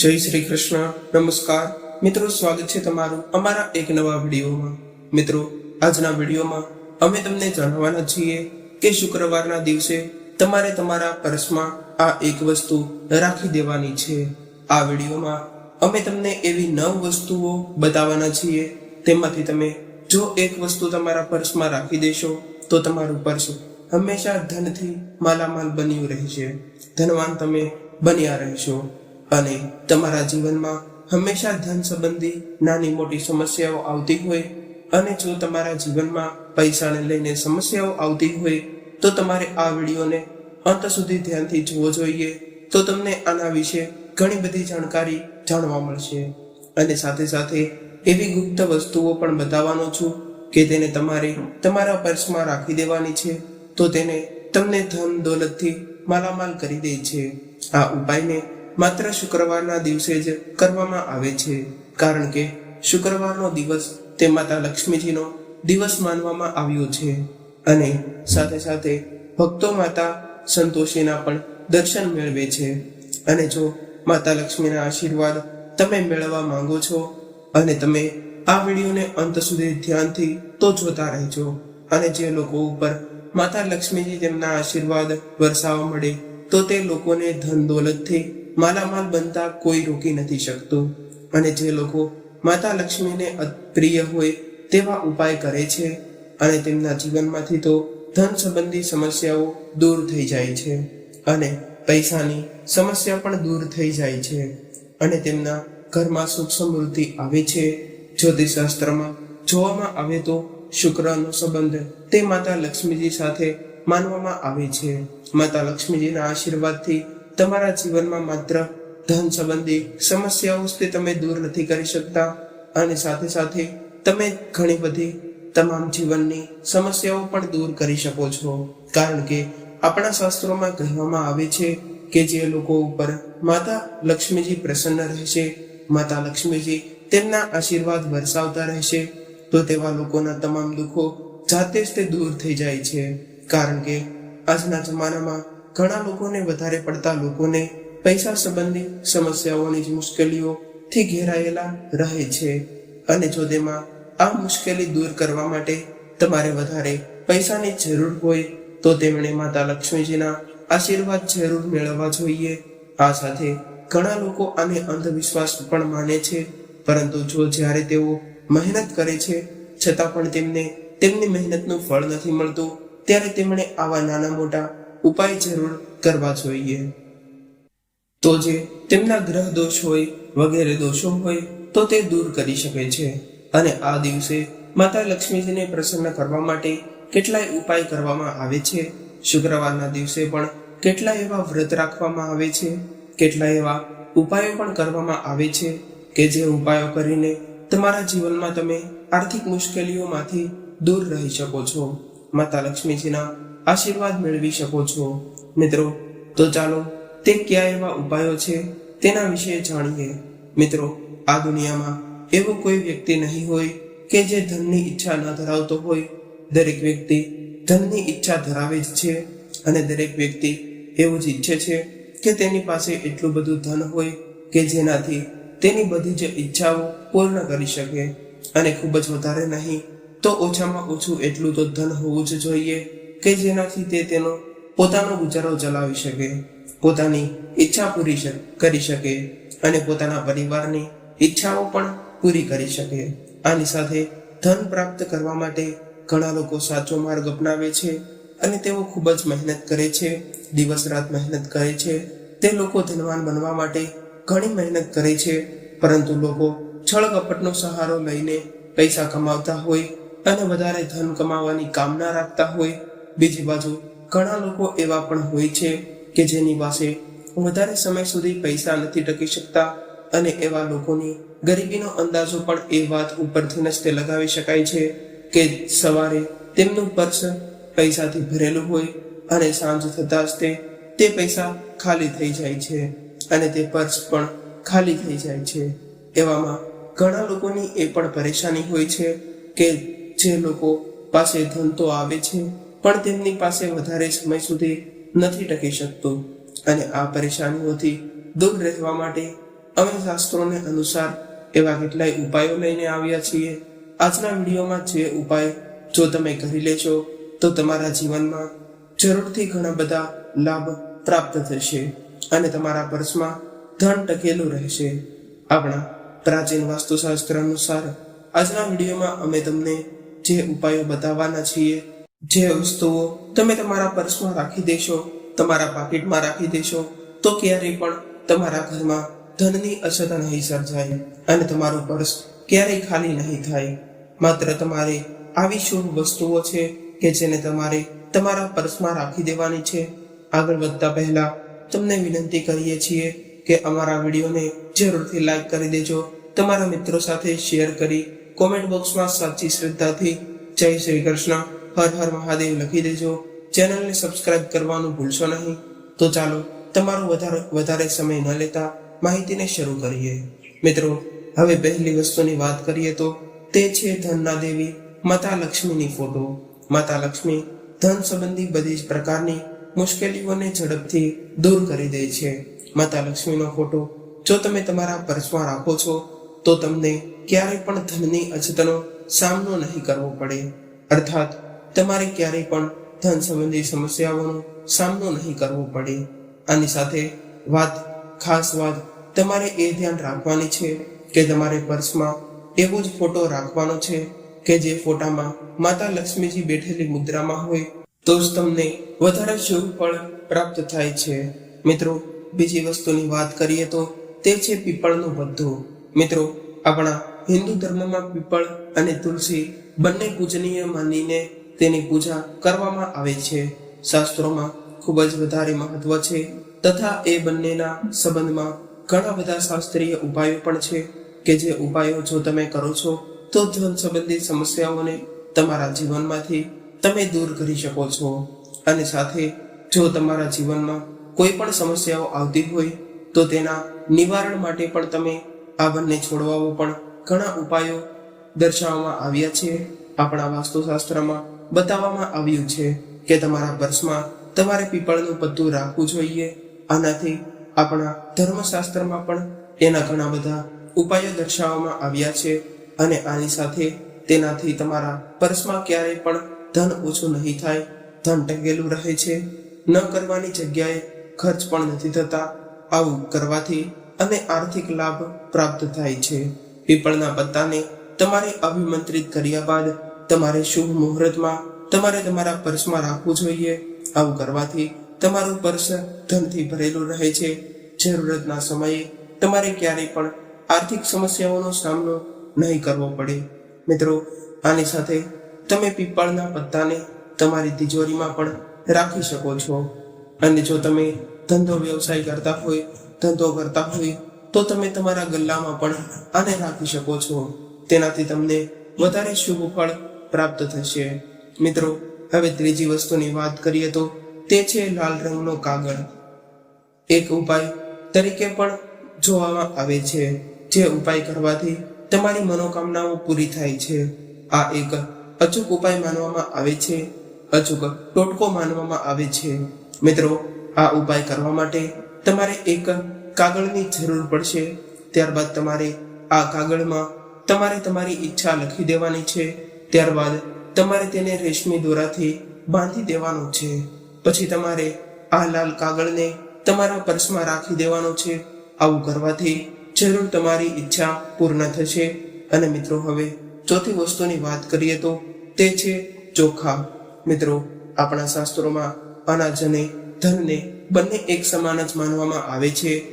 જય શ્રી કૃષ્ણ. નમસ્કાર. મિત્રો, સ્વાગત છે તમારું અમારા એક નવા વિડીયોમાં. મિત્રો, આજના વિડીયોમાં અમે તમને જણાવવાના છીએ કે શુક્રવારના દિવસે તમારે તમારા પર્સમાં આ એક વસ્તુ રાખી દેવાની છે. આ વિડીયોમાં અમે તમને એવી નવ વસ્તુઓ બતાવવાના છીએ. તેમાંથી તમે જો એક વસ્તુ તમારા પર્સમાં રાખી દેશો, તો તમારું પર્સ હંમેશા ધનથી માલામાલ બન્યું રહેશે. ધનવાન તમે બન્યા રહેશો. અને તમારા જીવનમાં હંમેશા ધન સંબંધી નાની મોટી સમસ્યાઓ આવતી હોય અને જો તમારા જીવનમાં પૈસાને લઈને સમસ્યાઓ આવતી હોય તો તમારે આ વિડીયોને અંત સુધી ધ્યાનથી જોવો જોઈએ તો તમને આના વિશે ઘણી બધી જાણકારી જાણવા મળશે. અને સાથે સાથે એવી ગુપ્ત વસ્તુઓ પણ બતાવવાનો છું કે તેને તમારે તમારા પર્સમાં રાખી દેવાની છે તો તેને તમને ધન દોલતથી માલામાલ કરી દે છે. આ ઉપાયને માત્ર શુક્રવારના દિવસે જ કરવામાં આવે છે, કારણ કે શુક્રવારનો દિવસ તે માતા લક્ષ્મીજીનો દિવસ માનવામાં આવ્યો છે અને સાથે સાથે ભક્તો માતા સંતોષીના પણ દર્શન મેળવે છે. અને જો માતા લક્ષ્મીના આશીર્વાદ તમે મેળવવા માંગો છો અને તમે આ વિડીયોને અંત સુધી ધ્યાનથી તો જોતા રહેજો. અને જે લોકો ઉપર માતા લક્ષ્મીજી તેમના આશીર્વાદ વરસાવવા મળે તો તે લોકોને ધન દોલતથી માલામાલ બનતા કોઈ રોકી નથી શકતું. અને જે લોકો માતા લક્ષ્મીને પ્રિય હોય તેવા ઉપાય કરે છે અને તેમના જીવનમાંથી તો ધન સંબંધી સમસ્યાઓ દૂર થઈ જાય છે. અને પૈસાની સમસ્યા પણ દૂર થઈ જાય છે. અને તેમના ઘરમાં સુખ સમૃદ્ધિ આવે છે. જ્યોતિષશાસ્ત્રમાં જોવામાં આવે તો શુક્રનો સંબંધ તે માતા લક્ષ્મીજી સાથે માનવામાં આવે છે. માતા લક્ષ્મીજીના આશીર્વાદથી તમારા જીવનમાં માત્ર ધન સંબંધી સમસ્યાઓ તે તમે દૂર નથી કરી શકતા અને સાથે સાથે તમે ઘણી બધી તમામ જીવનની સમસ્યાઓ પણ દૂર કરી શકો છો. કારણ કે આપણા શાસ્ત્રોમાં કહેવામાં આવે છે કે જે લોકો ઉપર માતા લક્ષ્મીજી પ્રસન્ન રહેશે, માતા લક્ષ્મીજી તેમના આશીર્વાદ વરસાવતા રહેશે, તો તેવા લોકોના તમામ દુઃખો જાતે જ તે દૂર થઈ જાય છે. કારણ કે આજના જમાનામાં ઘણા લોકોને વધારે પડતા લોકોને પૈસા સંબંધી સમસ્યાઓની જ મુશ્કેલીઓથી ઘેરાયેલા રહે છે. અને જો તેમાં આ મુશ્કેલી દૂર કરવા માટે તમારે વધારે પૈસાની જરૂર હોય, તો તેમણે માતા લક્ષ્મીજીના આશીર્વાદ જરૂર મેળવવા જોઈએ. આ સાથે ઘણા લોકો આને અંધવિશ્વાસ પણ માને છે. પરંતુ જો જ્યારે તેઓ મહેનત કરે છે, છતાં પણ તેમને તેમની મહેનતનું ફળ નથી મળતું, ત્યારે તેમણે આવા નાના મોટા ઉપાય જરૂર કરવા જોઈએ. તો જે તેમના ગ્રહ દોષ હોય, વગેરે દોષો હોય, તો તે દૂર કરી શકે છે. અને આ દિવસે માતા લક્ષ્મીજીને પ્રસન્ન કરવા માટે કેટલાય ઉપાય કરવામાં આવે છે. શુક્રવારના દિવસે પણ કેટલાય એવા વ્રત રાખવામાં આવે છે. કેટલા એવા ઉપાયો પણ કરવામાં આવે છે કે જે ઉપાયો કરીને તમારા જીવનમાં તમે આર્થિક મુશ્કેલીઓમાંથી દૂર રહી શકો છો. માતા લક્ષ્મીજીના આશીર્વાદ મેળવી શકો છો. મિત્રો, તો ચાલો, તે કયા એવા ઉપાયો છે તેના વિશે જાણીએ. મિત્રો, આ દુનિયામાં એવો કોઈ વ્યક્તિ નહીં હોય કે જે ધનની ઈચ્છા ન ધરાવતો હોય. દરેક વ્યક્તિ ધનની ઈચ્છા ધરાવે જ છે અને દરેક વ્યક્તિ એવું જ ઈચ્છે છે કે તેની પાસે એટલું બધું ધન હોય કે જેનાથી તેની બધી જ ઈચ્છાઓ પૂર્ણ કરી શકે. અને ખૂબ જ વધારે નહીં, તો ઓછામાં ઓછું એટલું તો ધન હોવું જ જોઈએ. કે જેનાથી તે તેનો પોતાનો ગુજારો ચલાવી શકે, પોતાની ઈચ્છા પૂરી કરી શકે અને પોતાના પરિવારની ઈચ્છાઓ પણ પૂરી કરી શકે. આની સાથે ધન પ્રાપ્ત કરવા માટે ઘણા લોકો સાચો માર્ગ અપનાવે છે અને તેઓ ખૂબ જ મહેનત કરે છે, દિવસ રાત મહેનત કરે છે. તે લોકો ધનવાન બનવા માટે ઘણી મહેનત કરે છે, પરંતુ લોકો છળ કપટનો સહારો લઈને પૈસા કમાવતા હોય અને વધારે ધન કમાવાની કામના રાખતા હોય બીજી બાજુ ઘણા લોકો એવા પણ હોય છે કે જેની પાસે વધારે સમય સુધી પૈસા નથી ટકી શકતા અને એવા લોકોની ગરીબીનો અંદાજો પણ એ વાત ઉપરથી જ તે લગાવી શકાય છે કે સવારે તેમનું પર્સ પૈસાથી ભરેલું હોય અને સાંજ થતાં જ તે તે પૈસા ખાલી થઈ જાય છે અને તે પર્સ પણ ખાલી થઈ જાય છે. એવામાં ઘણા લોકોની એ પણ પરેશાની હોય છે કે જે લોકો પાસે ધન તો આવે છે પણ તેમની પાસે વધારે સમય સુધી નથી ટકી શકતું અને આ પરેશાનીઓથી દૂર રહેવા માટે અમે શાસ્ત્રોને અનુસાર એવા કેટલાય ઉપાયો લઈને આવ્યા છીએ. આજના વિડીયોમાં જે ઉપાય જો તમે કરી લેશો, તો તમારા જીવનમાં જરૂરથી ઘણા બધા લાભ પ્રાપ્ત થશે અને તમારા પર્સમાં ધન ટકેલું રહેશે. આપણા પ્રાચીન વાસ્તુશાસ્ત્ર અનુસાર આજના વિડીયોમાં અમે તમને જે ઉપાયો બતાવવાના છીએ જે વસ્તુઓ તમે તમારા પર્સમાં રાખી દેશો, તમારા પાકીટમાં રાખી દેશો, તો ક્યારેય પણ તમારા ઘરમાં ધનની અછત નહીં સર્જાય અને તમારું પર્સ ક્યારેય ખાલી નહીં થાય. માત્ર તમારે આવી શુભ વસ્તુઓ છે કે જેને તમારે તમારા પર્સમાં રાખી દેવાની છે. આગળ વધતા પહેલા તમને વિનંતી કરીએ છીએ કે અમારા વિડીયોને જરૂરથી લાઈક કરી દેજો. તમારા મિત્રો સાથે શેર કરી કોમેન્ટ બોક્સમાં સાચી શ્રદ્ધાથી જય શ્રી કૃષ્ણ. હર હર મહાદેવ લખી દેજો. ચેનલને સબસ્ક્રાઇબ કરવાનું ભૂલશો નહીં. તો ચાલો, તમારો વધારે વધારે સમય ન લેતા માહિતીને શરૂ કરીએ. મિત્રો, હવે પહેલી વસ્તુની વાત કરીએ તો તે છે ધનના દેવી માતા લક્ષ્મીની ફોટો. માતા લક્ષ્મી ધન સંબંધી બધી જ પ્રકારની મુશ્કેલીઓને ઝડપથી દૂર કરી દે છે. માતા લક્ષ્મીનો ફોટો, જો તમે તમારા પર્સમાં રાખો છો, તો તમને ક્યારેય પણ ધનની અછતનો સામનો નહીં કરવો પડે. અર્થાત તમારે ક્યારેય પણ ધન સંબંધી સમસ્યાઓનો સામનો નહીં કરવો પડે. આની સાથે વાત, ખાસ વાત, તમારે એ ધ્યાન રાખવાની છે કે તમારે પર્સમાં એવો જ ફોટો રાખવાનો છે કે જે ફોટામાં માતા લક્ષ્મીજી બેઠેલી મુદ્રામાં હોય તો જ તમને વધારે શુભ ફળ પ્રાપ્ત થાય છે. મિત્રો, બીજી વસ્તુની વાત કરીએ તો તે છે પીપળનું બધું મિત્રો, આપણા હિન્દુ ધર્મમાં પીપળ અને તુલસી બંને પૂજનીય માનીને તેની પૂજા કરવામાં આવે છે. શાસ્ત્રોમાં ખૂબ જ વધારે મહત્વ છે તથા એ બંનેના સંબંધમાં ઘણા બધા શાસ્ત્રીય ઉપાયો પણ છે કે જે ઉપાયો જો તમે કરો છો, તો ધન સંબંધિત સમસ્યાઓને તમારા જીવનમાંથી તમે દૂર કરી શકો છો. અને સાથે જો તમારા જીવનમાં કોઈ પણ સમસ્યાઓ આવતી હોય, તો તેના નિવારણ માટે પણ તમે આ બંને છોડવાઓ પણ ઘણા ઉપાયો દર્શાવવામાં આવ્યા છે. આપણા વાસ્તુશાસ્ત્રમાં બતાવવામાં આવ્યું છે કે તમારા પર્સમાં તમારે પીપળનું પત્તું રાખવું જોઈએ. આનાથી આપણા ધર્મશાસ્ત્રમાં પણ એના ઘણા બધા ઉપાયો દર્શાવવામાં આવ્યા છે અને આની સાથે તેનાથી તમારા પર્સમાં ક્યારેય પણ ધન ઓછું નહીં થાય. ધન ટકેલું રહે છે. ન કરવાની જગ્યાએ ખર્ચ પણ નથી થતા. આવું કરવાથી અને આર્થિક લાભ પ્રાપ્ત થાય છે. પીપળના પત્તાને તમારે અભિમંત્રિત કર્યા બાદ તમારે શુભ મુહૂર્તમાં તમારે તમારા પર્સમાં રાખવું જોઈએ. આવું કરવાથી તમારું પર્સ ધનથી ભરેલું રહે છે. જરૂરતના સમયે તમારે ક્યારેય પણ આર્થિક સમસ્યાઓનો સામનો નહીં કરવો પડે. મિત્રો, આની સાથે તમે પીપળના પત્તાને તમારી તિજોરીમાં પણ રાખી શકો છો. અને જો તમે ધંધો વ્યવસાય કરતા હોય, ધંધો કરતા હોય, તો તમે તમારા ગલ્લામાં પણ આને રાખી શકો છો. તેનાથી તમને વધારે શુભ ફળ પ્રાપ્ત થશે. મિત્રો, હવે ત્રીજી વસ્તુની વાત કરીએ તો તે છે લાલ રંગનો કાગળ. એક ઉપાય તરીકે પણ જોવામાં આવે છે, જે ઉપાય કરવાથી તમારી મનોકામનાઓ પૂરી થાય છે. આ એક અચૂક ઉપાય માનવામાં આવે છે, અચૂક ટોટકો માનવામાં આવે છે. મિત્રો, આ ઉપાય કરવા માટે તમારે એક કાગળની જરૂર પડશે. ત્યારબાદ તમારે આ કાગળમાં તમારે તમારી ઈચ્છા લખી દેવાની છે. ત્યારબાદ તમારે તેને રેશમી દોરાથી બાંધી દેવાનું છે. પછી તમારે આ લાલ કાગળને તમારા પર્સમાં રાખી દેવાનો છે. આવું કરવાથી જરૂર તમારી ઈચ્છા પૂર્ણ થશે. અને મિત્રો, હવે ચોથી વસ્તુની વાત કરીએ તો તે છે ચોખા. મિત્રો, આપણા શાસ્ત્રોમાં અનાજ અને ધનને બંને એક સમાન જ માનવામાં આવે છે.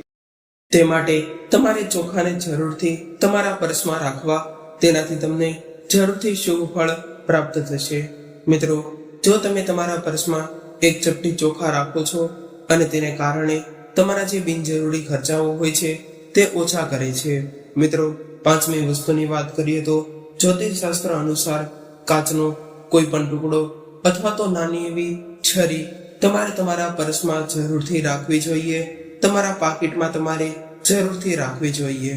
તે માટે તમારે ચોખાને જરૂરથી તમારા પર્સમાં રાખવા, તેનાથી તમને જરૂરથી શુભ ફળ પ્રાપ્ત થશે. મિત્રો, જો તમે તમારા પર્સમાં એક ચપટી ચોખા રાખો છો અને તેને કારણે તમારા જે બિનજરૂરી ખર્ચાઓ હોય છે તે ઓછા કરે છે. મિત્રો, પાંચમી વસ્તુની વાત કરીએ તો જ્યોતિષ શાસ્ત્ર અનુસાર કાચનો કોઈ પણ ટુકડો અથવા તો નાની એવી છરી તમારે તમારા પર્સમાં જરૂરથી રાખવી જોઈએ, તમારા પાકીટમાં તમારે જરૂરથી રાખવી જોઈએ.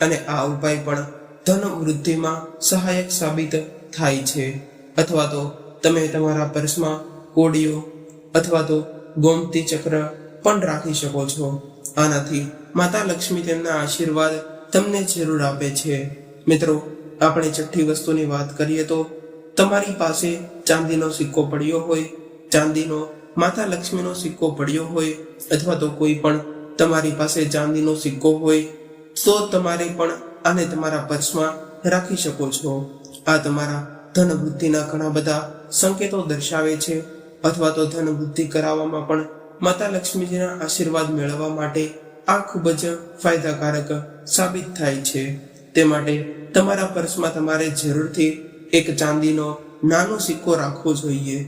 અને આ ઉપાય પણ ધન વૃદ્ધિમાં સહાયક સાબિત થાય છે. અથવા તો તમે તમારા પર્સમાં કોડીઓ અથવા તો ગોમતી ચક્ર પણ રાખી શકો છો. આનાથી માતા લક્ષ્મી તેમના આશીર્વાદ તમને જરૂર આપે છે. મિત્રો, આપણે છઠ્ઠી વસ્તુની વાત કરીએ તો તમારી પાસે ચાંદીનો સિક્કો પડ્યો હોય, ચાંદીનો માતા લક્ષ્મીનો સિક્કો પડ્યો હોય, અથવા તો કોઈ પણ તમારી પાસે ચાંદીનો સિક્કો હોય, તો તમારે પણ આને તમારા પર્સમાં રાખી શકો છો. આ તમારા ધન વૃદ્ધિના ઘણા બધા સંકેતો દર્શાવે છે. અથવા તો ધન વૃદ્ધિ કરાવવામાં પણ માતા લક્ષ્મીજીના આશીર્વાદ મેળવવા માટે આ ખૂબ જ ફાયદાકારક સાબિત થાય છે. તે માટે તમારા પર્સમાં તમારે જરૂરથી એક ચાંદીનો નાનો સિક્કો રાખવો જોઈએ.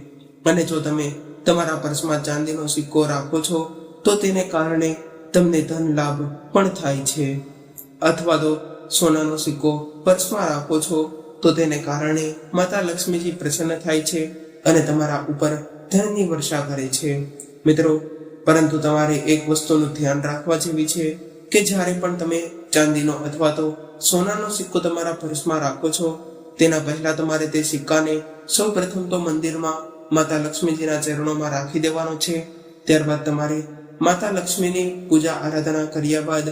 અને જો તમે તમારા પર્સમાં ચાંદીનો સિક્કો રાખો છો, તો તેને કારણે તમને ધન લાભ પણ થાય છે. અથવા તો સોનાનો સિક્કો પર્સમાં રાખો છો, તો તેને કારણે માતા લક્ષ્મીજી પ્રસન્ન થાય છે અને તમારા ઉપર ધનની વર્ષા કરે છે. મિત્રો, પરંતુ તમારે એક વસ્તુનું ધ્યાન રાખવા જેવી છે કે જ્યારે પણ તમે ચાંદીનો અથવા તો સોનાનો સિક્કો તમારા પર્સમાં રાખો છો, તેના પહેલા તમારે તે સિક્કાને સૌ પ્રથમ તો મંદિરમાં માતા લક્ષ્મીજીના ચરણોમાં રાખી દેવાનો છે. ત્યારબાદ તમારે માતા લક્ષ્મીની પૂજા આરાધના કર્યા બાદ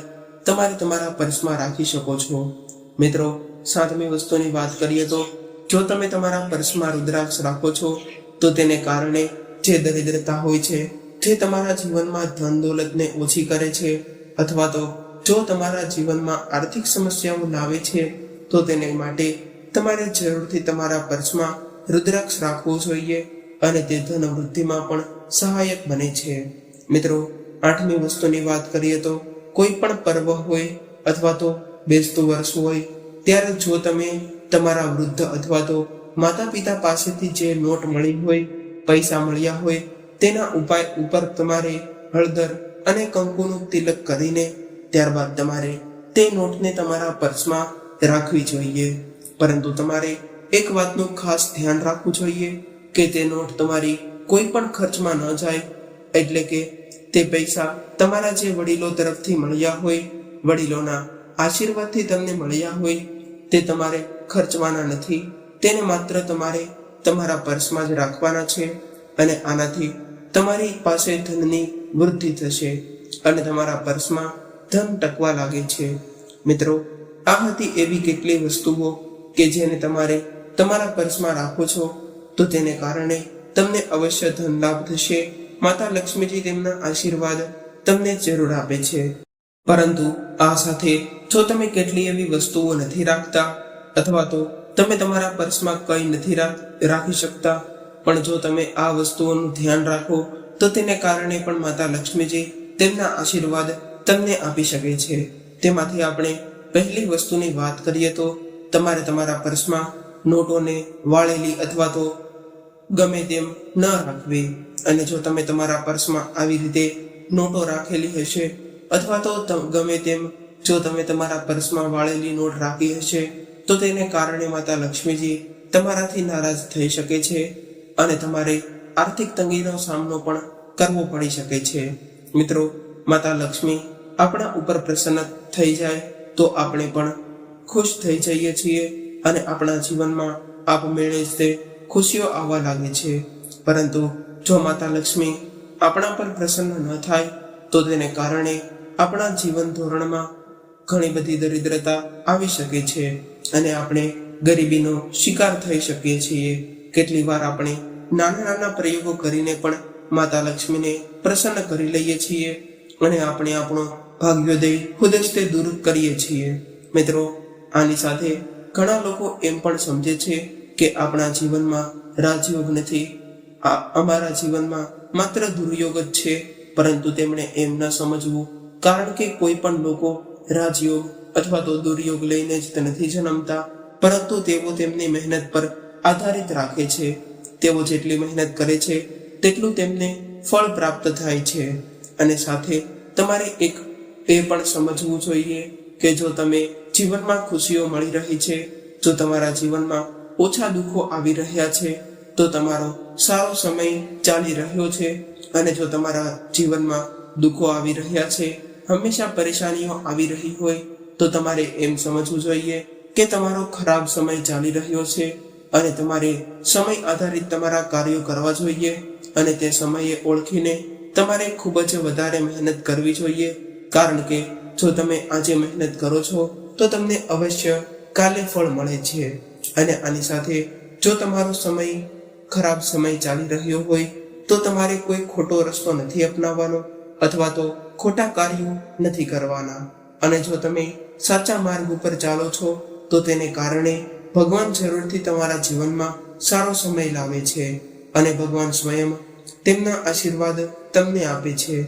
તમારે તમારા પર્સમાં રાખી શકો છો. મિત્રો, સાતમી વસ્તુની વાત કરીએ તો, જો તમે તમારા પર્સમાં રુદ્રાક્ષ રાખો છો, તો તેને કારણે જે દરિદ્રતા હોય છે, જે તમારા જીવનમાં ધન દોલતને ઓછી કરે છે, અથવા તો જો તમારા જીવનમાં આર્થિક સમસ્યાઓ લાવે છે, તો તેને માટે તમારે જરૂરથી તમારા પર્સમાં રુદ્રાક્ષ રાખવો જોઈએ અને તે ધન વૃદ્ધિમાં પણ સહાયક બને છે. મિત્રો, આઠમી વસ્તુની વાત કરીએ તો કોઈ પણ પર્વ હોય અથવા તો બેસતું વર્ષ હોય, ત્યારે જો તમે તમારા વૃદ્ધ અથવા તો માતા પિતા પાસેથી જે નોટ મળી હોય, પૈસા મળ્યા હોય, તેના ઉપાય ઉપર તમારે હળદર અને કંકુનું તિલક કરીને ત્યારબાદ તમારે તે નોટને તમારા પર્સમાં રાખવી જોઈએ. પરંતુ તમારે એક વાતનું ખાસ ધ્યાન રાખવું જોઈએ કે તે નોટ તમારી કોઈ પણ ખર્ચમાં ન જાય, એટલે કે તે પૈસા તમારા જે વડીલો તરફથી મળ્યા હોય, વડીલોના આશીર્વાદથી તમને મળ્યા હોય, તે તમારે ખર્ચવાના નથી. તેને માત્ર તમારે તમારા પર્સમાં જ રાખવાના છે અને આનાથી તમારી પાસે ધનની વૃદ્ધિ થશે અને તમારા પર્સમાં ધન ટકવા લાગે છે. મિત્રો, આ હતી એવી કેટલી વસ્તુઓ કે જેને તમારે તમારા પર્સમાં રાખો છો, તો તેને કારણે તમને અવશ્ય ધન લાભ થશે માતા લક્ષ્મીજી તેમના આશીર્વાદ તમને જરૂર આપે છે. પરંતુ આ સાથે જો તમે કેટલી એવી વસ્તુઓ નથી રાખતા, અથવા તો તમે તમારા પર્સમાં કંઈ નથી રાખ- શકતા, પણ જો તમે આ વસ્તુઓનું ધ્યાન રાખો, તો તેને કારણે પણ માતા લક્ષ્મીજી તેમના આશીર્વાદ તમને આપી શકે છે. તેમાંથી આપણે પહેલી વસ્તુની વાત કરીએ તો તમારે તમારા પર્સમાં નોટોને વાળેલી અથવા તો ગમે તેમ ન રાખવી. અને જો તમે તમારા પર્સમાં આવી રીતે નોટો રાખેલી હશે, અથવા તો ગમે તેમ જો તમે તમારા પર્સમાં વાળેલી નોટ રાખી હશે, તો તેને કારણે માતા લક્ષ્મીજી તમારાથી નારાજ થઈ શકે છે અને તમારે આર્થિક તંગીનો સામનો પણ કરવો પડી શકે છે. મિત્રો, માતા લક્ષ્મી આપણા ઉપર પ્રસન્ન થઈ જાય તો આપણે પણ ખુશ થઈ જઈએ છીએ અને આપણા જીવનમાં આપમેળે જ તે ખુશીઓ આવવા લાગે છે. પરંતુ જો માતા લક્ષ્મી આપણા પર પ્રસન્ન ન થાય, તો તેને કારણે આપણા જીવન ધોરણમાં ઘણી બધી દરિદ્રતા આવી શકે છે અને આપણે ગરીબીનો શિકાર થઈ શકીએ છીએ. કેટલી વાર આપણે નાના નાના પ્રયોગો કરીને પણ માતા લક્ષ્મીને પ્રસન્ન કરી લઈએ છીએ અને આપણે આપણો ભાગ્યોદય ખુદ જ તે દૂર કરીએ છીએ. મિત્રો, આની સાથે ઘણા લોકો એમ પણ સમજે છે કે આપણા જીવનમાં રાજયોગ નથી. આ અમારા જીવનમાં માત્ર દુર્યોગ જ છે, પરંતુ તેમણે એમ ન સમજવું. કારણ કે કોઈ પણ લોકો રાજયોગ અથવા તો દુર્યોગ લઈને જ નથી જન્મતા, પરંતુ તેઓ તેમની મહેનત પર આધારિત રાખે છે. તેઓ જેટલી મહેનત કરે છે, તેટલું તેમને ફળ પ્રાપ્ત થાય છે. અને સાથે તમારે એક એ પણ સમજવું જોઈએ કે જો તમે જીવનમાં ખુશીઓ મળી રહી છે, જો તમારા જીવનમાં ઓછા દુઃખો આવી રહ્યા છે, તો તમારો સારો સમય ચાલી રહ્યો છે અને જો તમારા જીવનમાં દુઃખો આવી રહ્યા છે, હંમેશા પરેશાનીઓ આવી રહી હોય, તો તમારે એમ સમજવું જોઈએ કે તમારો ખરાબ સમય ચાલી રહ્યો છે અને તમારે સમય આધારિત તમારા કાર્યો કરવા જોઈએ અને તે સમયે ઓળખીને તમારે ખૂબ જ વધારે મહેનત કરવી જોઈએ. કારણ કે જો તમે આજે મહેનત કરો છો, તો તમને અવશ્ય કાલે ફળ મળે છે. અને આની સાથે જો તમારો સમય ખરાબ સમય ચાલી રહ્યો હોય, તો તમારે કોઈ ખોટો રસ્તો નથી અપનાવવાનો અથવા તો ખોટા કાર્યો નથી કરવાના. અને જો તમે સાચા માર્ગ ઉપર ચાલો છો, તો તેને કારણે ભગવાન જરૂરથી તમારા જીવનમાં સારો સમય લાવે છે અને ભગવાન સ્વયં તેમના આશીર્વાદ તમને આપે છે.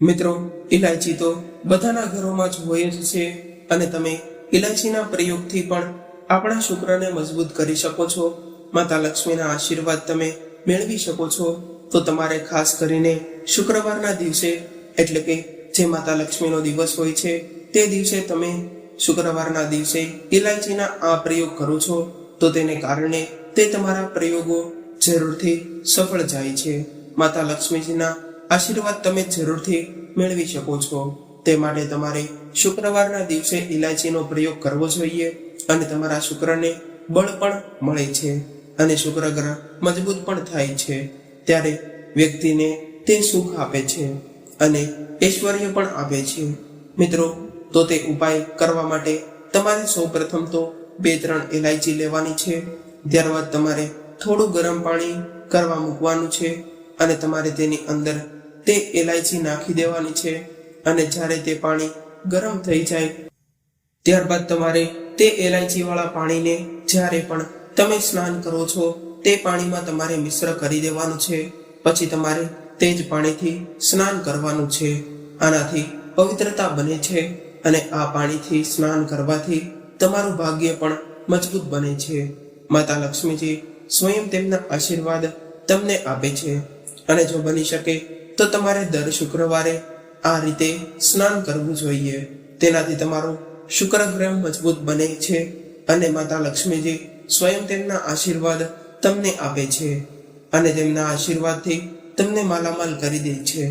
મિત્રો ઇલાયચી તો બધાના ઘરોમાં જ હોય જ છે અને તમે ઇલાયચીના પ્રયોગથી પણ આપણા શુક્રને મજબૂત કરી શકો છો. માતા લક્ષ્મીના આશીર્વાદ તમે મેળવી શકો છો. તો તમારે ખાસ કરીને શુક્રવારના દિવસે, એટલે કે જે માતા લક્ષ્મીનો દિવસ હોય છે, તે દિવસે તમે શુક્રવારના દિવસે ઇલાયચીના આ પ્રયોગ કરો છો. તો તેને કારણે તે તમારા પ્રયોગો જરૂરથી સફળ જાય છે. માતા લક્ષ્મીજીના આશીર્વાદ તમે જરૂરથી મેળવી શકો છો. તે માટે તમારે શુક્રવારના દિવસે ઇલાયચીનો પ્રયોગ કરવો જોઈએ. અને તમારા શુક્રને બળ પણ મળે છે અને શુક્ર ગ્રહ મજબૂત પણ થાય છે. ત્યારે વ્યક્તિને તે સુખ આપે છે અને ઐશ્વર્ય પણ આપે છે. મિત્રો, તો તે ઉપાય કરવા માટે તમારે સૌપ્રથમ તો બે ત્રણ ઇલાયચી લેવાની છે. ત્યારબાદ તમારે થોડું ગરમ પાણી કરવા મૂકવાનું છે અને તમારે તેની અંદર તે ઇલાયચી નાખી દેવાની છે. અને જ્યારે તે પાણી ગરમ થઈ જાય, ત્યારબાદ તમારે તે એલાયચીવાળા પાણીને જ્યારે પણ તમે સ્નાન કરો છો, તે પાણીમાં તમારે મિશ્ર કરી દેવાનું છે. પછી તમારે તે જ પાણીથી સ્નાન કરવાનું છે. આનાથી પવિત્રતા બને છે અને આ પાણીથી સ્નાન કરવાથી તમારું ભાગ્ય પણ મજબૂત બને છે. માતા લક્ષ્મીજી સ્વયં તેમના આશીર્વાદ તમને આપે છે અને જો બની શકે તો તમારે દર શુક્રવારે આ રીતે સ્નાન કરવું જોઈએ. તેનાથી તમારું શુક્ર ગ્રહ મજબૂત બને છે અને માતા લક્ષ્મીજી સ્વયં તેમના આશીર્વાદ તમને આપે છે અને તેમના આશીર્વાદથી તમને માલામાલ કરી દે છે.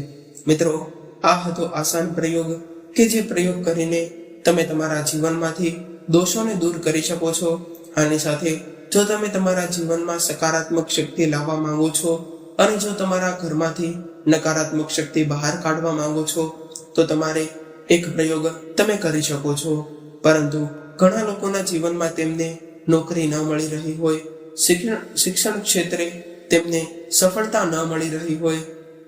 મિત્રો, આ હતો આસાન પ્રયોગ કે જે પ્રયોગ કરીને તમે તમારા જીવનમાંથી દોષોને દૂર કરી શકો છો. આની સાથે જો તમે તમારા જીવનમાં સકારાત્મક શક્તિ લાવવા માંગો છો અને જો તમારા ઘરમાંથી નકારાત્મક શક્તિ બહાર કાઢવા માંગો છો, તો તમારે એક પ્રયોગ તમે કરી શકો છો. પરંતુ ઘણા લોકોના જીવનમાં તેમને નોકરી ન મળી રહી હોય, શિક્ષણ શિક્ષણ ક્ષેત્રે તેમને સફળતા ન મળી રહી હોય,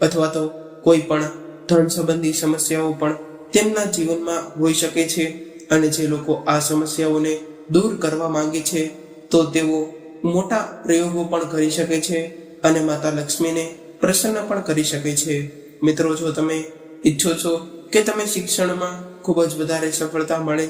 અથવા તો કોઈ પણ ધન સંબંધી સમસ્યાઓ પણ તેમના જીવનમાં હોઈ શકે છે અને જે લોકો આ સમસ્યાઓને દૂર કરવા માંગે છે, તો તેઓ મોટા પ્રયોગો પણ કરી શકે છે અને માતા લક્ષ્મીને પ્રસન્ન પણ કરી શકે છે. મિત્રો, જો તમે ઈચ્છો છો કે તમે શિક્ષણમાં ખૂબ જ વધારે સફળતા મળે,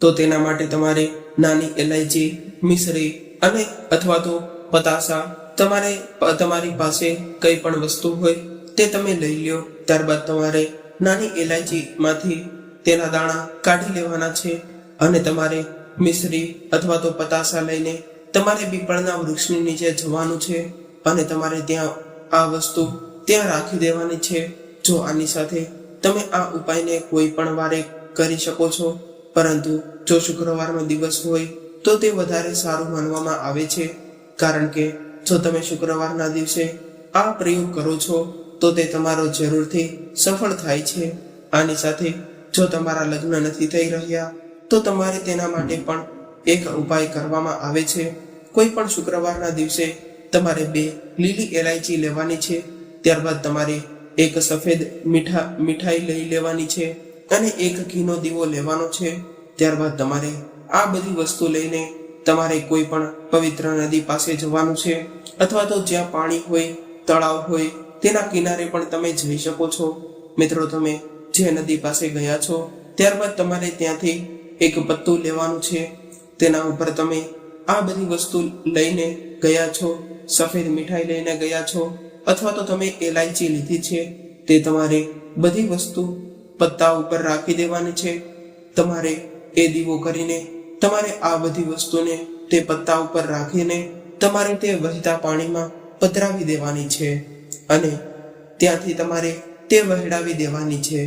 તો તેના માટે તમારે નાની એલાયચી મિશ્રી અને અથવા તો પતાસા તમારે, તમારી પાસે કઈ પણ વસ્તુ હોય તે તમે લઈ લ્યો. ત્યારબાદ તમારે નાની એલાયચીમાંથી તેના દાણા કાઢી લેવાના છે અને તમારે મિશ્રી અથવા તો પતાસા લઈને તમારે પીપળના વૃક્ષની નીચે જવાનું છે અને તમારે ત્યાં આ વસ્તુ ત્યાં રાખી દેવાની છે. જો આની સાથે તમે આ ઉપાયને કોઈ પણ વારે કરી શકો છો? પરંતુ જો શુક્રવારનો દિવસ હોય, તો તે વધારે સારું માનવામાં આવે છે. કારણ કે, જો તમે શુક્રવારના દિવસે આ પ્રયોગ કરો છો, તો તે તમારો જરૂરથી સફળ થાય છે. આની સાથે, જો તમારા લગ્ન નથી થઈ રહ્યા, તો તમારે તેના માટે પણ એક ઉપાય કરવામાં આવે છે. કોઈ પણ શુક્રવારના દિવસે તમારે બે લીલી એલાયચી લેવાની છે. ત્યારબાદ તમારે એક સફેદ મીઠા, મીઠાઈ લઈ લેવાની છે અને એક ઘીનો દીવો લેવાનો છે. ત્યારબાદ તમારે આ બધી વસ્તુ લઈને તમારે કોઈ પણ પવિત્ર નદી પાસે જવાનું છે અથવા તો જ્યાં પાણી હોય, તળાવ હોય, તેના કિનારે પણ તમે જઈ શકો છો. મિત્રો, તમે જે નદી પાસે ગયા છો, ત્યારબાદ તમારે ત્યાંથી એક પત્તું લેવાનું છે. તેના ઉપર તમે આ બધી વસ્તુ લઈને ગયા છો, સફેદ મીઠાઈ લઈને ગયા છો અથવા તો તમે એલાયચી લીધી છે, તે તમારે બધી વસ્તુ પત્તા ઉપર રાખી દેવાની છે. તમારે એ દીવો કરીને, તમારે આ બધી વસ્તુને તે પત્તા ઉપર રાખીને, તમારે તે વહેતા પાણીમાં પધરાવી દેવાની છે અને ત્યાંથી તમારે તે વહેડાવી દેવાની છે.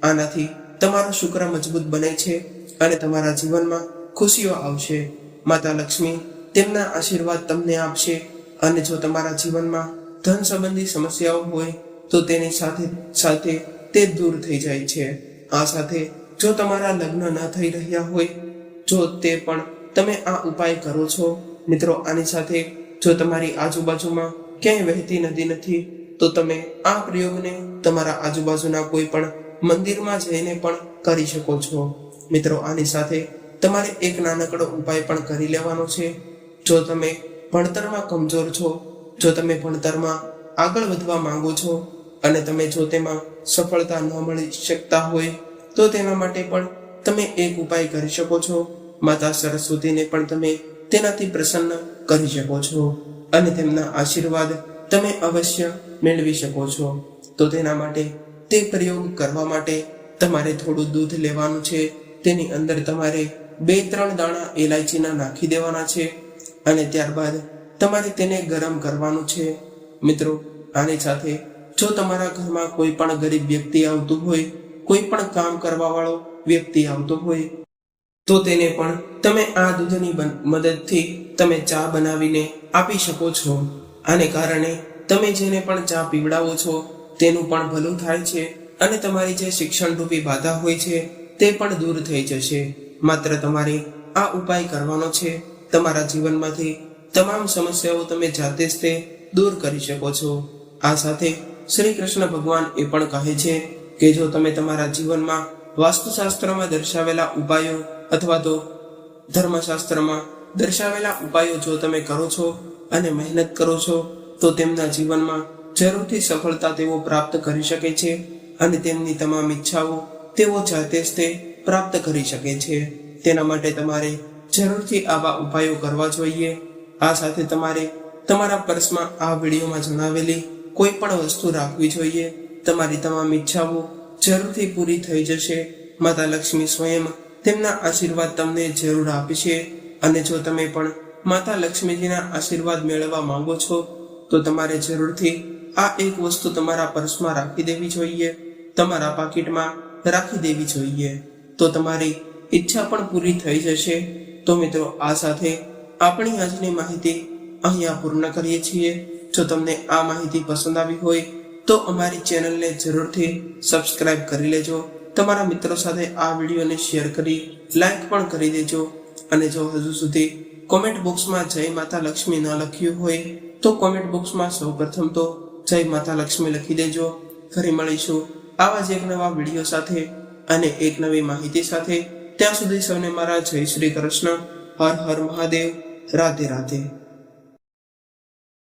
આનાથી તમારો શુક્ર મજબૂત બને છે અને તમારા જીવનમાં ખુશીઓ આવશે. માતા લક્ષ્મી તેમના આશીર્વાદ તમને આપશે અને જો તમારા જીવનમાં ધન સંબંધી સમસ્યાઓ હોય, તો તેની સાથે સાથે તે દૂર થઈ જાય છે. આ સાથે, જો તમારા લગ્ન ન થઈ રહ્યા હોય, જો તે પણ તમે આ ઉપાય કરો છો, મિત્રો, આની સાથે, જો તમારી આજુબાજુમાં ક્યાંય વહેતી નદી નથી, તો તમે આ પ્રયોગને તમારા આજુબાજુના કોઈ પણ મંદિરમાં જઈને પણ કરી શકો છો. મિત્રો, આની સાથે તમારે એક નાનકડો ઉપાય પણ કરી લેવાનો છે. જો તમે ભણતરમાં કમજોર છો જો તમે ભણતરમાં આગળ વધવા માંગો છો અને તમે જો તેમાં સફળતા ન મળી શકતા હોય, તો તેના માટે પણ તમે એક ઉપાય કરી શકો છો. માતા સરસ્વતીને પણ તમે તેનાથી પ્રસન્ન કરી શકો છો અને તેમના આશીર્વાદ તમે અવશ્ય મેળવી શકો છો. તો તેના માટે તે પ્રયોગ કરવા માટે તમારે થોડું દૂધ લેવાનું છે. તેની અંદર તમારે બે ત્રણ દાણા એલાયચીના નાખી દેવાના છે અને ત્યારબાદ તમારે તેને ગરમ કરવાનું છે? મિત્રો, આની સાથે જો તમારા ઘરમાં કોઈ પણ ગરીબ વ્યક્તિ આવતું હોય, કોઈ પણ કામ કરવા વાળો વ્યક્તિ આવતો હોય, તો તેને પણ તમે આ દૂધની મદદથી તમે ચા બનાવીને આપી શકો છો. આને કારણે તમે જેને પણ ચા પીવડાવો છો, તેનું પણ ભલું થાય છે અને તમારી જે શિક્ષણ રૂપી બાધા હોય છે, તે પણ દૂર થઈ જશે. માત્ર તમારે આ ઉપાય કરવાનો છે. તમારા જીવનમાંથી તમામ સમસ્યાઓ તમે જાતે જ તે દૂર કરી શકો છો. આ સાથે શ્રી કૃષ્ણ ભગવાન એ પણ કહે છે કે જો તમે તમારા જીવનમાં વાસ્તુશાસ્ત્રમાં દર્શાવેલા ઉપાયો અથવા તો ધર્મશાસ્ત્રમાં દર્શાવેલા ઉપાયો જો તમે કરો છો અને મહેનત કરો છો, તો તેમના જીવનમાં જરૂરથી સફળતા તેઓ પ્રાપ્ત કરી શકે છે અને તેમની તમામ ઈચ્છાઓ તેઓ જાતે જ તે પ્રાપ્ત કરી શકે છે. તેના માટે તમારે જરૂરથી આવા ઉપાયો કરવા જોઈએ. આ સાથે તમારે તમારા પર્સમાં આ વિડીયોમાં જણાવેલી કોઈ પણ વસ્તુ રાખવી જોઈએ. તમારી તમામ ઈચ્છાઓ જરૂરથી પૂરી થઈ જશે. માતા લક્ષ્મી સ્વયં તેમના આશીર્વાદ તમને જરૂર આપશે અને જો તમે પણ માતા લક્ષ્મીજીના આશીર્વાદ મેળવવા માંગો છો, તો તમારે જરૂરથી આ એક વસ્તુ તમારા પર્સમાં રાખી દેવી જોઈએ. તમારા પાકીટમાં રાખી દેવી જોઈએ. તો તમારી ઈચ્છા પણ પૂરી થઈ જશે. તો મિત્રો, આ સાથે આપણી આજની માહિતી અહીંયા પૂર્ણ કરીએ છીએ. જો તમને આ માહિતી પસંદ આવી હોય, તો અમારી ચેનલને જરૂરથી સબસ્ક્રાઇબ કરી લેજો. તમારા મિત્રો સાથે આ વિડીયોને શેર કરી લાઈક પણ કરી દેજો. અને જો હજુ સુધી કોમેન્ટ બોક્સમાં જય માતા લક્ષ્મી ન લખ્યું હોય, તો કોમેન્ટ બોક્સમાં સૌપ્રથમ તો જય માતા લક્ષ્મી લખી દેજો. ફરી મળીશું આવા જ એક નવા વીડિયો સાથે અને એક નવી માહિતી સાથે. ત્યાં સુધી સૌને મારા જય શ્રી કૃષ્ણ. હર હર મહાદેવ. રાધે રાધે.